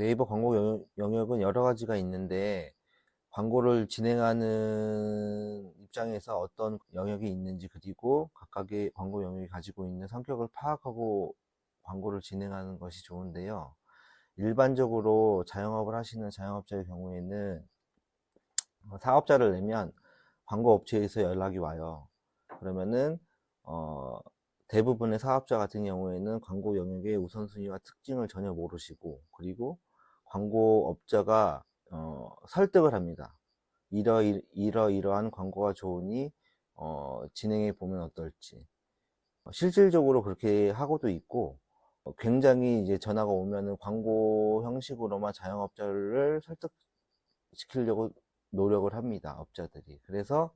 네이버 광고 영- 영역은 여러 가지가 있는데 광고를 진행하는 입장에서 어떤 영역이 있는지 그리고 각각의 광고 영역이 가지고 있는 성격을 파악하고 광고를 진행하는 것이 좋은데요. 일반적으로 자영업을 하시는 자영업자의 경우에는 어, 사업자를 내면 광고 업체에서 연락이 와요. 그러면은 어, 대부분의 사업자 같은 경우에는 광고 영역의 우선순위와 특징을 전혀 모르시고 그리고 광고업자가 어, 설득을 합니다. 이러, 이러, 이러한 광고가 좋으니 어, 진행해 보면 어떨지. 어, 실질적으로 그렇게 하고도 있고 어, 굉장히 이제 전화가 오면은 광고 형식으로만 자영업자를 설득시키려고 노력을 합니다. 업자들이. 그래서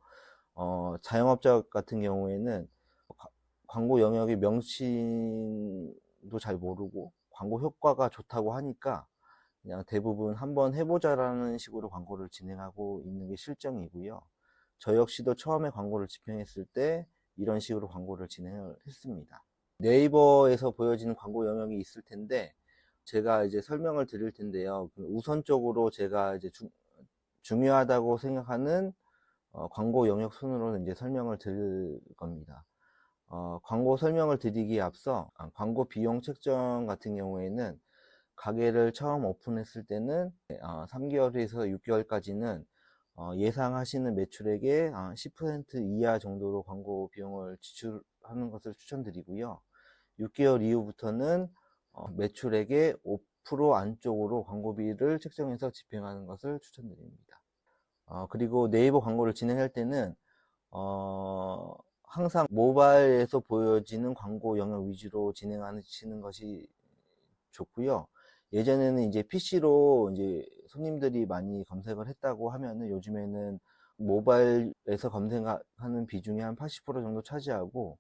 어, 자영업자 같은 경우에는 가- 광고 영역의 명칭도 잘 모르고 광고 효과가 좋다고 하니까 그냥 대부분 한번 해보자라는 식으로 광고를 진행하고 있는 게 실정이고요. 저 역시도 처음에 광고를 집행했을 때 이런 식으로 광고를 진행을 했습니다. 네이버에서 보여지는 광고 영역이 있을 텐데 제가 이제 설명을 드릴 텐데요. 그 우선적으로 제가 이제 중, 중요하다고 생각하는 어, 광고 영역 순으로는 이제 설명을 드릴 겁니다. 어, 광고 설명을 드리기에 앞서 아, 광고 비용 책정 같은 경우에는 가게를 처음 오픈했을 때는 어, 3개월에서 6개월까지는 어, 예상하시는 매출액의 아, 10% 이하 정도로 광고 비용을 지출하는 것을 추천드리고요. 6개월 이후부터는 어, 매출액의 5% 안쪽으로 광고비를 책정해서 집행하는 것을 추천드립니다. 어, 그리고 네이버 광고를 진행할 때는 어, 항상 모바일에서 보여지는 광고 영역 위주로 진행하시는 것이 좋고요. 예전에는 이제 PC로 이제 손님들이 많이 검색을 했다고 하면은 요즘에는 모바일에서 검색하는 비중이 한 80% 정도 차지하고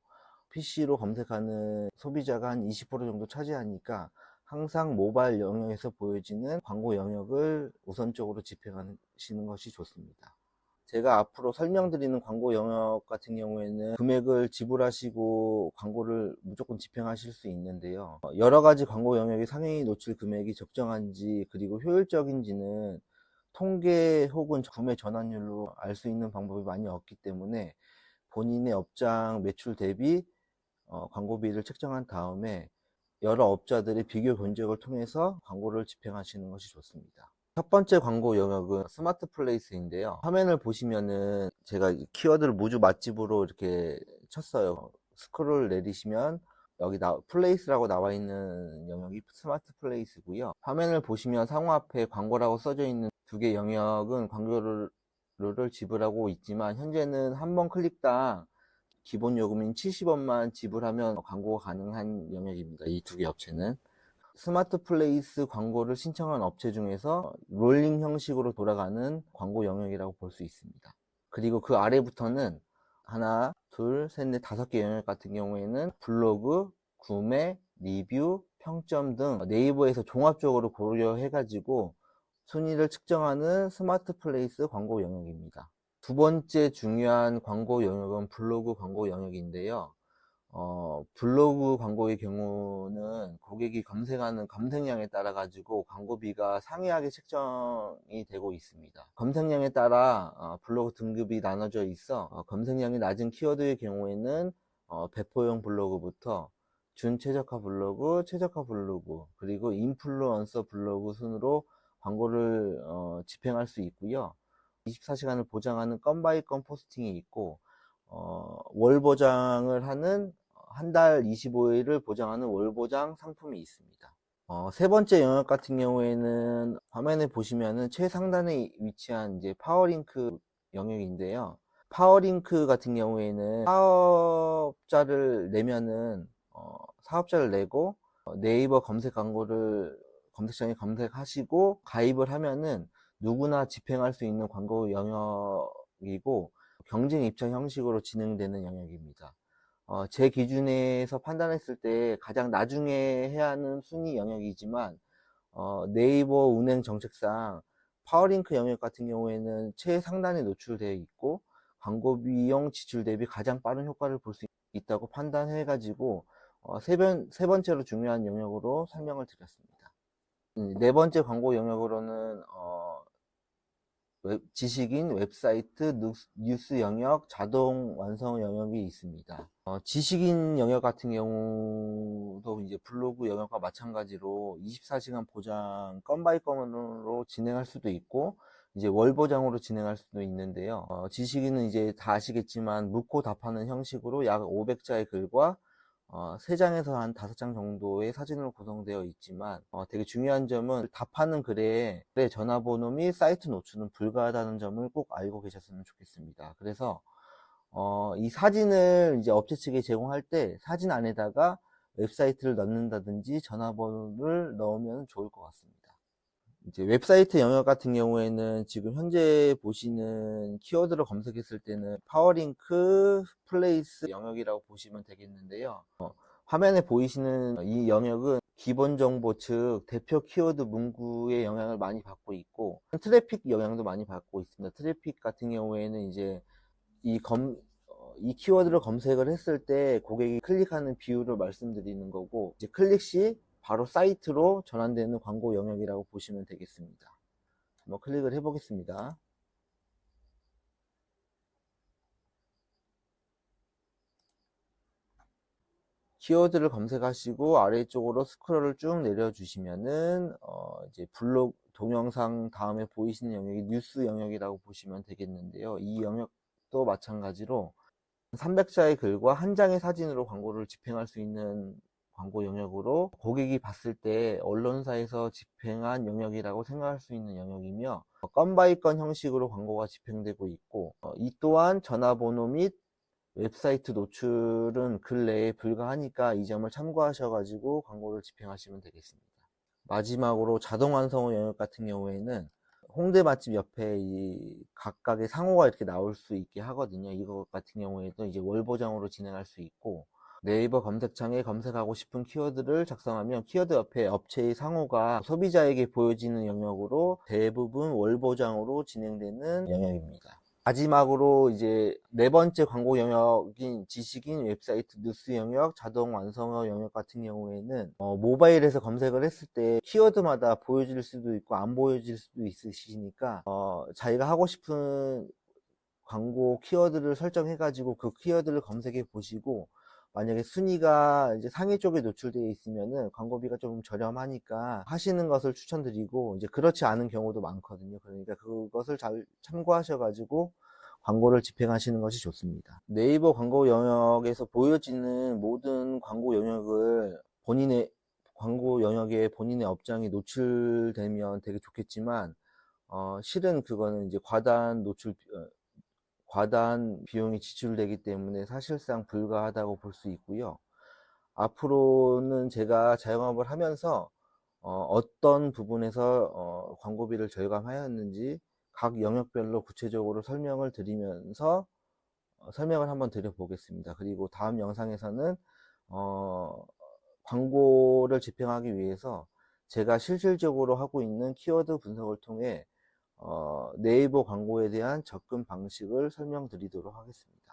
PC로 검색하는 소비자가 한 20% 정도 차지하니까 항상 모바일 영역에서 보여지는 광고 영역을 우선적으로 집행하시는 것이 좋습니다. 제가 앞으로 설명드리는 광고 영역 같은 경우에는 금액을 지불하시고 광고를 무조건 집행하실 수 있는데요. 어, 여러 가지 광고 영역의 상위 노출 금액이 적정한지 그리고 효율적인지는 통계 혹은 구매 전환율로 알 수 있는 방법이 많이 없기 때문에 본인의 업장 매출 대비 어, 광고비를 책정한 다음에 여러 업자들의 비교 견적을 통해서 광고를 집행하시는 것이 좋습니다. 첫 번째 광고 영역은 스마트 플레이스인데요. 화면을 보시면은 제가 이 키워드를 무주 맛집으로 이렇게 쳤어요. 스크롤 내리시면 여기 나, 플레이스라고 나와 있는 영역이 스마트 플레이스고요. 화면을 보시면 상호 앞에 광고라고 써져 있는 두 개 영역은 광고를 를 지불하고 있지만 현재는 한 번 클릭당 기본 요금인 70원만 지불하면 광고가 가능한 영역입니다. 이 두 개 업체는. 스마트 플레이스 광고를 신청한 업체 중에서 롤링 형식으로 돌아가는 광고 영역이라고 볼 수 있습니다. 그리고 그 아래부터는 하나, 둘, 셋, 넷, 다섯 개 영역 같은 경우에는 블로그, 구매, 리뷰, 평점 등 네이버에서 종합적으로 고려해가지고 순위를 측정하는 스마트 플레이스 광고 영역입니다. 두 번째 중요한 광고 영역은 블로그 광고 영역인데요. 어, 블로그 광고의 경우는 고객이 검색하는 검색량에 따라 가지고 광고비가 상이하게 책정이 되고 있습니다. 검색량에 따라 어, 블로그 등급이 나눠져 있어 어, 검색량이 낮은 키워드의 경우에는 어, 배포용 블로그부터 준최적화 블로그, 최적화 블로그, 그리고 인플루언서 블로그 순으로 광고를 어, 집행할 수 있고요. 24시간을 보장하는 건바이 건 포스팅이 있고 어, 월 보장을 하는 한 달 25일을 보장하는 월 보장 상품이 있습니다. 어, 세 번째 영역 같은 경우에는 화면에 보시면은 최상단에 위치한 이제 파워링크 영역인데요. 파워링크 같은 경우에는 사업자를 내면은 어, 사업자를 내고 어, 네이버 검색 광고를 검색창에 검색하시고 가입을 하면은 누구나 집행할 수 있는 광고 영역이고 경쟁 입찰 형식으로 진행되는 영역입니다. 어, 제 기준에서 판단했을 때 가장 나중에 해야 하는 순위 영역이지만 어, 네이버 운행 정책상 파워링크 영역 같은 경우에는 최상단에 노출되어 있고 광고 비용 지출 대비 가장 빠른 효과를 볼 수 있다고 판단해 가지고 어, 세, 번, 세 번째로 중요한 영역으로 설명을 드렸습니다. 음, 네 번째 광고 영역으로는 어, 웹- 지식인 웹사이트 뉴스, 영역 자동 완성 영역이 있습니다. 어, 지식인 영역 같은 경우도 이제 블로그 영역과 마찬가지로 24시간 보장 건 바이 건으로 진행할 수도 있고 이제 월 보장으로 진행할 수도 있는데요. 어, 지식인은 이제 다 아시겠지만 묻고 답하는 형식으로 약 500자의 글과 어, 3장에서 한 5장 정도의 사진으로 구성되어 있지만 어, 되게 중요한 점은 답하는 글에 내 전화번호 및 사이트 노출은 불가하다는 점을 꼭 알고 계셨으면 좋겠습니다. 그래서 어, 이 사진을 이제 업체 측에 제공할 때 사진 안에다가 웹사이트를 넣는다든지 전화번호를 넣으면 좋을 것 같습니다. 이제 웹사이트 영역 같은 경우에는 지금 현재 보시는 키워드를 검색했을 때는 파워링크 플레이스 영역이라고 보시면 되겠는데요. 어, 화면에 보이시는 이 영역은 기본 정보 즉 대표 키워드 문구의 영향을 많이 받고 있고 트래픽 영향도 많이 받고 있습니다. 트래픽 같은 경우에는 이제 이 검, 어, 이 키워드를 검색을 했을 때 고객이 클릭하는 비율을 말씀드리는 거고 이제 클릭 시 바로 사이트로 전환되는 광고 영역이라고 보시면 되겠습니다. 한번 클릭을 해보겠습니다. 키워드를 검색하시고 아래쪽으로 스크롤을 쭉 내려주시면은 어 이제 블로그 동영상 다음에 보이시는 영역이 뉴스 영역이라고 보시면 되겠는데요. 이 영역도 마찬가지로 300자의 글과 한 장의 사진으로 광고를 집행할 수 있는 광고 영역으로 고객이 봤을 때 언론사에서 집행한 영역이라고 생각할 수 있는 영역이며 건 바이 건 형식으로 광고가 집행되고 있고 어, 이 또한 전화번호 및 웹사이트 노출은 근래에 불가하니까 이 점을 참고하셔가지고 광고를 집행하시면 되겠습니다. 마지막으로 자동 완성어 영역 같은 경우에는 홍대 맛집 옆에 이 각각의 상호가 이렇게 나올 수 있게 하거든요. 이거 같은 경우에도 이제 월 보장으로 진행할 수 있고 네이버 검색창에 검색하고 싶은 키워드를 작성하면 키워드 옆에 업체의 상호가 소비자에게 보여지는 영역으로 대부분 월 보장으로 진행되는 영역입니다. 마지막으로 이제 네 번째 광고 영역인 지식인 웹사이트 뉴스 영역, 자동 완성어 영역 같은 경우에는 어, 모바일에서 검색을 했을 때 키워드마다 보여질 수도 있고 안 보여질 수도 있으시니까 어, 자기가 하고 싶은 광고 키워드를 설정해 가지고 그 키워드를 검색해 보시고 만약에 순위가 이제 상위 쪽에 노출되어 있으면은 광고비가 좀 저렴하니까 하시는 것을 추천드리고 이제 그렇지 않은 경우도 많거든요. 그러니까 그것을 잘 참고하셔가지고 광고를 집행하시는 것이 좋습니다. 네이버 광고 영역에서 보여지는 모든 광고 영역을 본인의 광고 영역에 본인의 업장이 노출되면 되게 좋겠지만 어, 실은 그거는 이제 과다한 노출 어, 과다한 비용이 지출되기 때문에 사실상 불가하다고 볼 수 있고요. 앞으로는 제가 자영업을 하면서 어, 떤 부분에서 어, 광고비를 절감하였는지 각 영역별로 구체적으로 설명을 드리면서 어, 설명을 한번 드려보겠습니다. 그리고 다음 영상에서는 어, 광고를 집행하기 위해서 제가 실질적으로 하고 있는 키워드 분석을 통해 어, 네이버 광고에 대한 접근 방식을 설명드리도록 하겠습니다.